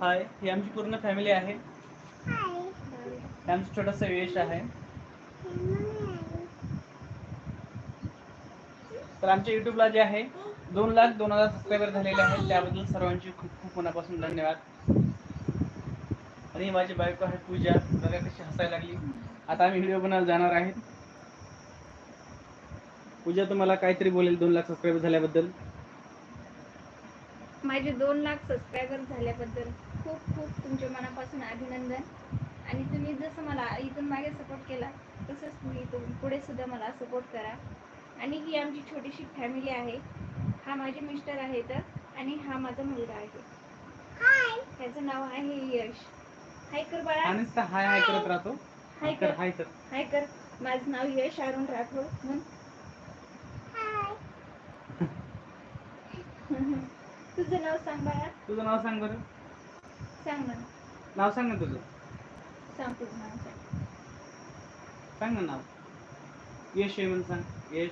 हाय ही आमची पूर्ण फॅमिली आहे. आमचं छोटंसं यश आहे. तर आमच्या युट्यूबला जे आहे दोन लाख दोन हजार सबस्क्रायबर झालेले आहेत. त्याबद्दल सर्वांची खूप खूप मनापासून धन्यवाद. आणि माझी बायको आहे पूजा. बघा कशी हसायला लागली. आता आम्ही व्हिडिओ बनायला जाणार आहेत. पूजा तुम्हाला काहीतरी बोलेल दोन लाख सबस्क्रायबर झाल्याबद्दल. माझे दोन लाख सबस्क्रायबर झाल्याबद्दल खूप खूप तुमच्या मनापासून अभिनंदन. आणि तुम्ही जसं मला इथून मागे सपोर्ट केला तसंच तुम्ही इथून पुढे सुद्धा मला सपोर्ट करा. आणि ही आमची छोटीशी फॅमिली आहे. हा माझे मिस्टर आहेत आणि हा माझा मुलगा आहे. हाय त्याचं नाव आहे यश. हाय कर बाळा. आणि हाय हाय करत राहतो. हाय तर कर हाय तर हाय कर. माझं नाव यश अरुण राठोड. म्हण. तुझं नाव सांग बाळा. तुझं नाव सांग बरं. सांग ना. नाव सांग ना तुझं. सांग तुझं नाव सांग. सांग ना नाव. यश आहे म्हणून सांग यश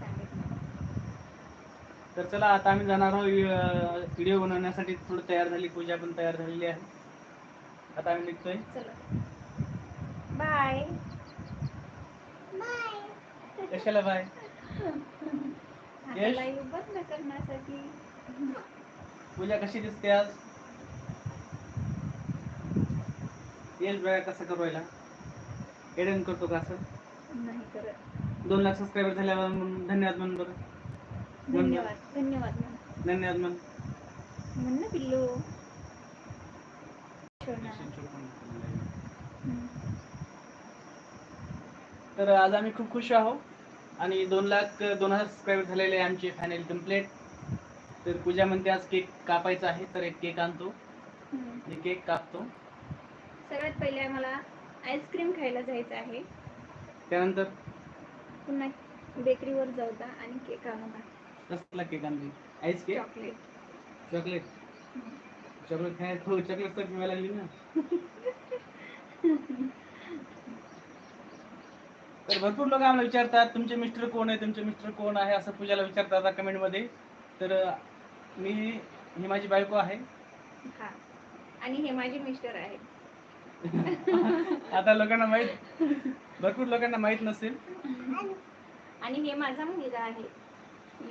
सांगितलं तर चला आता आम्ही जाणार आहोत व्हिडिओ बनवण्यासाठी. थोडं तयार झाली पूजा पण तयार झालेली आहे. आता आम्ही निघतोय. चला. बाय बाय कशाला बाय आता यश? लाईव्ह बंद करण्यासाठी पूजा कशी दिसते आज यश बघा कसं करू राहिला एडन करतो का असं नाही करत दोन लाख सबस्क्रायबर झाल्यावर म्हणून धन्यवाद म्हण बरं. धन्यवाद धन्यवाद म्हण. धन्यवाद म्हण म्हण ना पिल्लू छोना. हम्म. तर आज आम्ही खूप खुश आहोत आणि दोन लाख दोन हजार सबस्क्रायबर झालेले आहे आमचे फायनल कंप्लीट तर पूजा म्हणते आज केक कापायचा आहे तर एक केक आणतो. मी केक कापतो. सगळ्यात पहिले मला आईस्क्रीम खायला जायचं आहे. त्यानंतर? पुन्हा बेकरीवर जाऊ द्या आणि केक आणू द्या कसला केक आणली ice cake chocolate chocolate chocolate खाय हो चॉकलेट तर पिवायला लागली ना. तर भरपूर लोक आम्हाला विचारतात तुमचे मिस्टर कोण आहे तुमचे मिस्टर कोण आहे असं पूजाला विचारतात कमेंटमध्ये. तर मी ही माझी बायको आहे. हा. आणि हे माझे मिस्टर आहेत आता लोकांना माहीत भरपूर लोकांना माहीत नसेल. आणि हे माझा मुलगा आहे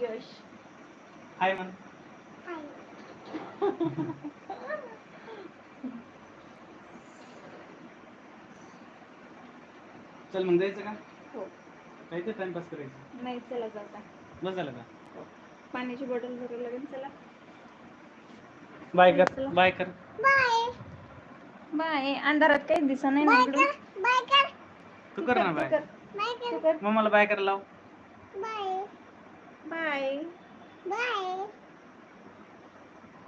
यश. हाय म्हण. चल मग जायचं का? हो. जायचं टाइमपास करायचं? नाही चला जाता. बस झालं का? पाण्याची बॉटल भरायला लागेल चला. बाय कर बाय कर. बाय. बाय. अंधारात काही दिसत नाही ना इकडून बाय कर. तू कर ना बाय. बाय कर. मम्माला बाय कर लाव. बाय. बाय. बाय.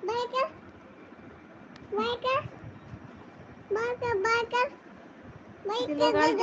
बाय कर. बाय कर. बाय